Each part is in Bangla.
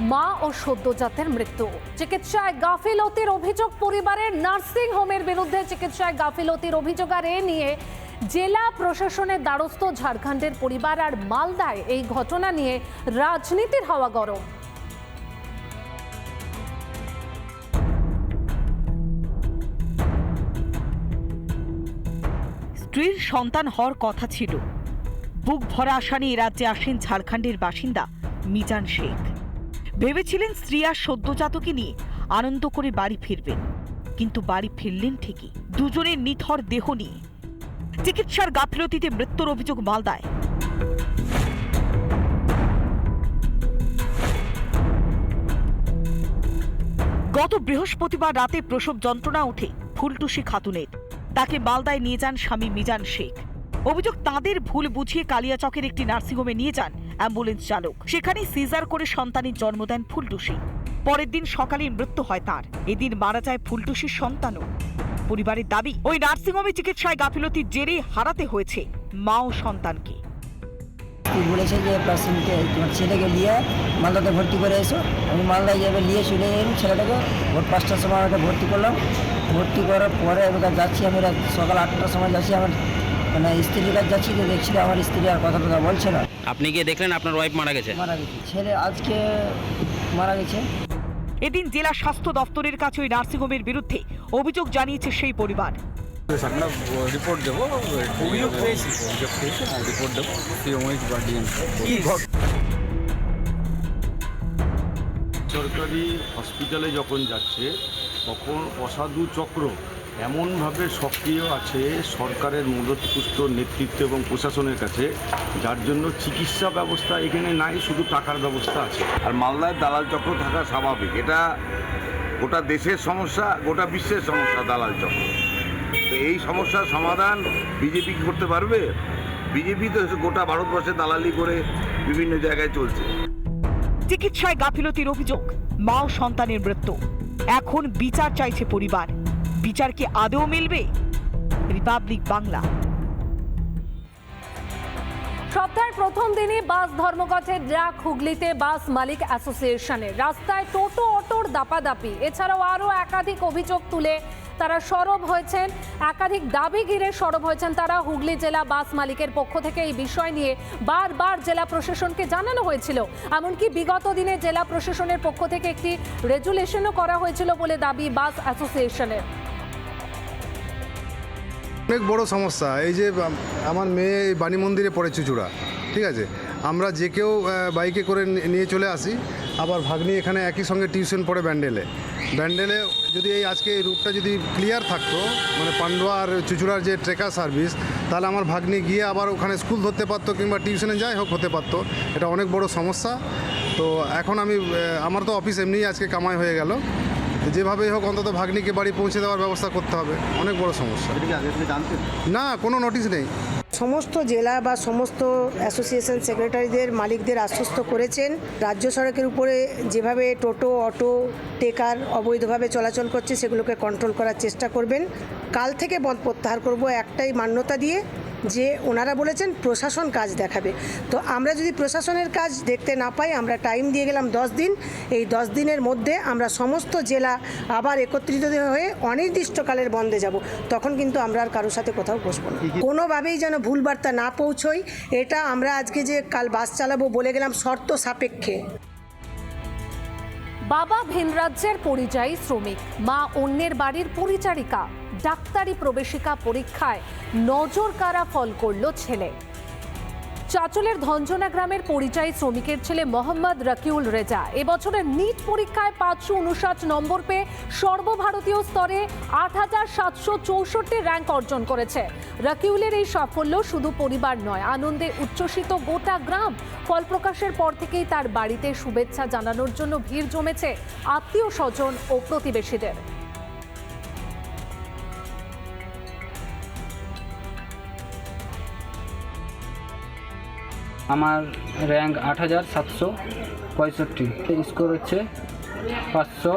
মা ও সদ্যজাতের মৃত্যু। চিকিৎসায় গাফিলতির অভিযোগ পরিবারের নার্সিং হোমের বিরুদ্ধে চিকিৎসায় গাফিলতির অভিযোগ আর এ নিয়ে জেলা প্রশাসনের দ্বারস্থ ঝাড়খণ্ডের পরিবার আর মালদায় এই ঘটনা নিয়ে রাজনীতির হাওয়া গরম। স্ত্রীর সন্তান হওয়ার কথা ছিল। বুক ভরা আশা নিয়ে রাজ্যে আসেন ঝাড়খণ্ডের বাসিন্দা মিজান শেখ। ভেবেছিলেন স্ত্রী আর সদ্যজাতকে নিয়ে আনন্দ করে বাড়ি ফিরবেন, কিন্তু বাড়ি ফিরলেন ঠিকই। দুজনের নিথর দেহ নিয়ে চিকিৎসার গাফিলতিতে মৃত্যুর অভিযোগ মালদায়। গত বৃহস্পতিবার রাতে প্রসব যন্ত্রণা ওঠে ফুলটুসি খাতুনের। তাকে মালদায় নিয়ে যান স্বামী মিজান শেখ। অভিযোগ তাদের ভুল বুঝিয়ে কালিয়াচকের একটি নার্সিংহোমে নিয়ে যান অ্যাম্বুলেন্স চালক। সেখানে সিজার করে সন্তানের জন্ম দেন ফুলটুসি। পরের দিন সকালে মৃত্যু হয় তার। এদিন মারা যায় ফুলটুসির সন্তানও। পরিবারের দাবি, ওই নার্সিংহোমে চিকিৎসায় গাফিলতির জেরে হারাতে হয়েছে মা ও সন্তানকে। বলেছে যে পেশেন্টকে তোমার ছেলেকে নিয়ে মালদাতে ভর্তি করে এসো। আমি মালদায় যাবে, নিয়ে চলে এলাম ছেলেটাকে। ভোর পাঁচটার সময় আমাকে ভর্তি করলাম। ভর্তি করার পরে এবার যাচ্ছি, আমি সকাল আটটার সময় যাচ্ছি, আমার মানে স্ত্রীর কাছে যাচ্ছি তো দেখছি যে আমার স্ত্রী আর কথা টথা বলছে না। আপনি গিয়ে দেখলেন আপনার ওয়াইফ মারা গেছে? মারা গেছে। ছেলে আজকে মারা গেছে। এদিন জেলা স্বাস্থ্য দপ্তরের কাছে ওই নার্সিংহোমের বিরুদ্ধে অভিযোগ জানিয়েছে সেই পরিবার। আমরা রিপোর্ট দেবো অভিযোগ পেয়েছি। অভিযোগ পেয়েছি রিপোর্ট দেবো। সিএমএইচ বা ডিএম সরকারি হসপিটালে যখন যাচ্ছে তখন অসাধু চক্র এমনভাবে সক্রিয় আছে সরকারের মদতপুষ্ট নেতৃত্ব এবং প্রশাসনের কাছে যার জন্য চিকিৎসা ব্যবস্থা এখানে নাই শুধু টাকার ব্যবস্থা আছে। আর মালদায় দালাল চক্র থাকা স্বাভাবিক। এটা গোটা দেশের সমস্যা গোটা বিশ্বের সমস্যা দালাল চক্র। তো এই সমস্যার সমাধান বিজেপি কি করতে পারবে? বিজেপি তো গোটা ভারতবর্ষে দালালি করে বিভিন্ন জায়গায় চলছে। চিকিৎসায় গাফিলতির অভিযোগ মা ও সন্তানের মৃত্যু। এখন বিচার চাইছে পরিবার। বিচার কি আদৌ মিলবে? রিপাবলিক বাংলা সপ্তাহের প্রথম দিনে বাস ধর্মঘটের ডাক হুগলিতে বাস মালিক অ্যাসোসিয়েশনে। রাস্তায় টোটো, অটোর দাপাদাপি। এছাড়াও আরও একাধিক অভিযোগ তুলে তারা সরব হয়েছেন। একাধিক দাবি ঘিরে সরব হয়েছেন তারা। হুগলি জেলা বাস মালিকের পক্ষ থেকে এই বিষয় নিয়ে বারবার জেলা প্রশাসনকে জানানো হয়েছিল। এমনকি বিগত দিনে জেলা প্রশাসনের পক্ষ থেকে একটি রেজুলেশনও করা হয়েছিল বলে দাবি বাস অ্যাসোসিয়েশনের। অনেক বড় সমস্যা। এই যে আমার মেয়ে বাণী মন্দিরে পড়ে চুচুড়া, ঠিক আছে? আমরা যে কেউ বাইকে করে নিয়ে চলে আসি, আবার ভাগ্নি এখানে একই সঙ্গে টিউশন পড়ে ব্যান্ডেলে। ব্যান্ডেলে যদি এই আজকে এই রুটটা যদি ক্লিয়ার থাকতো মানে পান্ডুয়া আর চুচুড়ার যে ট্রেকার সার্ভিস, তাহলে আমার ভাগ্নি গিয়ে আবার ওখানে স্কুল ধরতে পারতো কিংবা টিউশনে যাই হোক হতে পারতো। এটা অনেক বড় সমস্যা। তো এখন আমি আমার তো অফিস এমনিই আজকে কামাই হয়ে গেল। যেভাবেই হোক অন্তত ভাগ্নিকে বাড়ি পৌঁছে দেওয়ার ব্যবস্থা করতে হবে। অনেক বড় সমস্যা। না কোনো নোটিশ নেই। সমস্ত জেলা বা সমস্ত অ্যাসোসিয়েশন সেক্রেটারিদের মালিকদের আশ্বস্ত করেছেন। রাজ্য সড়কের উপরে যেভাবে টোটো অটো টেকার অবৈধভাবে চলাচল করছে সেগুলোকে কন্ট্রোল করার চেষ্টা করবেন। কাল থেকে বন্ধ প্রত্যাহার করব একটাই মান্যতা দিয়ে। যে ওনারা বলেছেন প্রশাসন কাজ দেখাবে। তো আমরা যদি প্রশাসনের কাজ দেখতে না পাই, আমরা টাইম দিয়ে গেলাম দশ দিন। এই দশ দিনের মধ্যে আমরা সমস্ত জেলা আবার একত্রিত হয়ে অনির্দিষ্টকালের বন্ধে যাব। তখন কিন্তু আমরা আর কারোর সাথে কোথাও বসবো না। কোনোভাবেই যেন ভুল বার্তা না পৌঁছই, এটা আমরা আজকে যে কাল বাস চালাবো বলে গেলাম শর্ত সাপেক্ষে। বাবা ভিন রাজ্যের পরিযায়ী শ্রমিক, মা অন্যের বাড়ির পরিচারিকা, ডাক্তারি প্রবেশিকা পরীক্ষায় নজর কারা ফল করল ছেলে। চাচলের ধঞ্জনা গ্রামের পরিযায়ী শ্রমিকের ছেলে মোহাম্মদ রকিউল রেজা এবছরের নিট পরীক্ষায় পাঁচশো উনষাট নম্বর পেয়ে সর্বভারতীয় স্তরে আট হাজার সাতশো চৌষট্টি র্যাঙ্ক অর্জন করেছে। রকিউলের এই সাফল্য শুধু পরিবার নয়, আনন্দে উচ্ছ্বসিত গোটা গ্রাম ফল প্রকাশের পর থেকেই তার বাড়িতে শুভেচ্ছা জানানোর জন্য ভিড় জমেছে আত্মীয় স্বজন ও প্রতিবেশীদের। আমার র্যাঙ্ক আট হাজার সাতশো পঁয়ষট্টি। স্কোর হচ্ছে পাঁচশো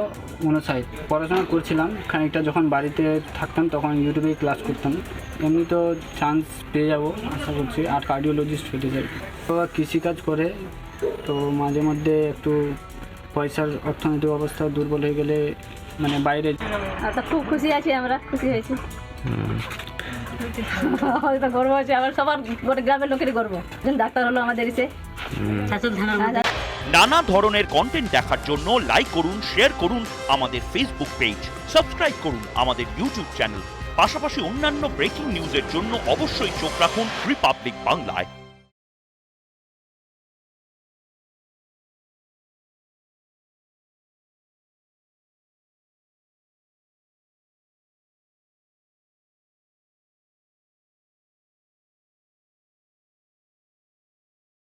উনষাট। পড়াশোনা করছিলাম খানিকটা যখন বাড়িতে থাকতাম তখন ইউটিউবে ক্লাস করতাম। এমনি তো চান্স পেয়ে যাব আশা করছি। আর কার্ডিওলজিস্ট হতে চাই। তো কৃষিকাজ করে তো মাঝে মধ্যে একটু পয়সার অর্থনৈতিক অবস্থা দুর্বল হয়ে গেলে মানে বাইরে খুব খুশি আছি আমরা খুশি হয়েছি। আমাদের তো গর্ব আছে আবার সবার গোটা গ্রামের লোকেরই গর্ব। ডাক্তার হলো আমাদের এসে। নানা ধরনের কন্টেন্ট দেখার জন্য লাইক করুন শেয়ার করুন আমাদের ফেসবুক পেজ সাবস্ক্রাইব করুন আমাদের ইউটিউব চ্যানেল পাশাপাশি অন্যান্য ব্রেকিং নিউজের জন্য অবশ্যই চোখ রাখুন রিপাবলিক বাংলায়